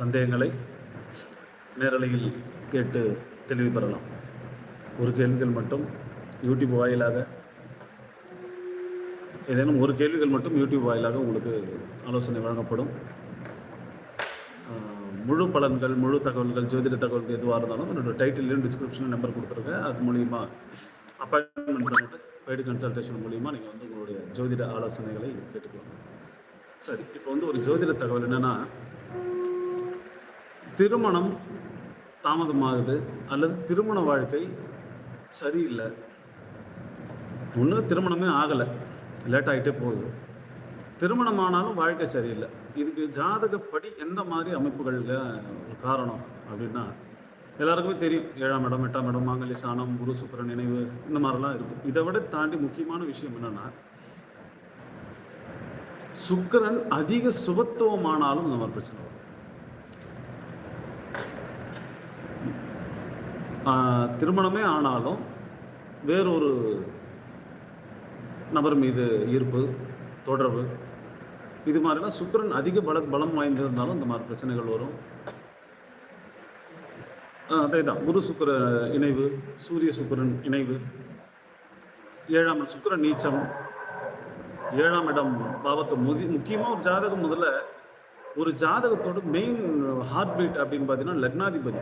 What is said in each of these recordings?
சந்தேகங்களை நேரலையில் கேட்டு தெளிவு பெறலாம். ஒரு கேள்விகள் மட்டும் யூடியூப் வாயிலாக ஏதேனும் ஒரு கேள்விகள் மட்டும் யூடியூப் வாயிலாக உங்களுக்கு ஆலோசனை வழங்கப்படும். முழு பலன்கள் முழு தகவல்கள் ஜோதிட தகவல்கள் எதுவாக இருந்தாலும் என்னோட டைட்டிலையும் டிஸ்கிரிப்ஷனில் நம்பர் கொடுத்துருக்கேன் அது மூலிமா அப்பாயின்மெண்ட் பண்ணிட்டு பெய்டு கன்சல்டேஷன் மூலிமா நீங்கள் வந்து உங்களுடைய ஜோதிட ஆலோசனைகளை கேட்டுக்கலாம். சரி இப்போ வந்து ஒரு ஜோதிட தகவல் என்னென்னா திருமணம் தாமதமாகுது அல்லது திருமண வாழ்க்கை சரியில்லை. ஒன்று திருமணமே ஆகலை. லேட் ஆகிட்டே போகுது. திருமணம் ஆனாலும் வாழ்க்கை சரியில்லை. இதுக்கு ஜாதகப்படி எந்த மாதிரி அமைப்புகளில் ஒரு காரணம் அப்படின்னா எல்லாருக்குமே தெரியும். ஏழாம் இடம் எட்டாம் இடம் மாங்கல்ய சாணம் குரு சுக்கர நினைவு இந்த மாதிரிலாம் இருக்கும். இதை விட தாண்டி முக்கியமான விஷயம் என்னன்னா சுக்கரன் அதிக சுபத்துவமானாலும் இந்த மாதிரி பிரச்சனை வரும். திருமணமே ஆனாலும் வேறொரு நபர் மீது ஈர்ப்பு தொடர்பு. இது மாதிரிலாம் சுக்கரன் அதிக பல பலம் வாய்ந்திருந்தாலும் இந்த மாதிரி பிரச்சனைகள் வரும். அதே தான் குரு சுக்கர இணைவு சூரிய சுக்கரன் இணைவு. ஏழாம் இடம் நீச்சம். ஏழாம் இடம் பாவத்தை முதி முக்கியமாக ஒரு ஜாதகம் முதல்ல ஒரு ஜாதகத்தோட மெயின் ஹார்ட் பீட் அப்படின்னு பார்த்தீங்கன்னா லக்னாதிபதி.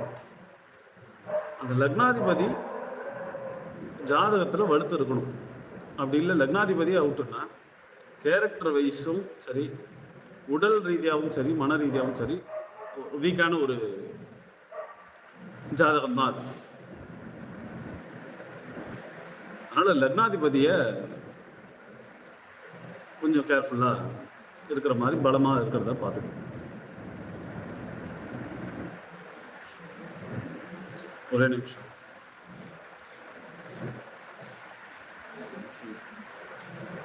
அந்த லக்னாதிபதி ஜாதகத்தில் வலுத்து இருக்கணும். அப்படி இல்லை லக்னாதிபதி அவுட்டுன்னா கேரக்டர் வைஸும் சரி உடல் ரீதியாகவும் சரி மன ரீதியாகவும் சரி வீக்கான ஒரு ஜாதகம் தான் அது. அதனால் லக்னாதிபதியை கொஞ்சம் கேர்ஃபுல்லாக இருக்கிற மாதிரி பலமாக இருக்கிறத பார்த்துக்கணும். ஒரே நிமிஷம்.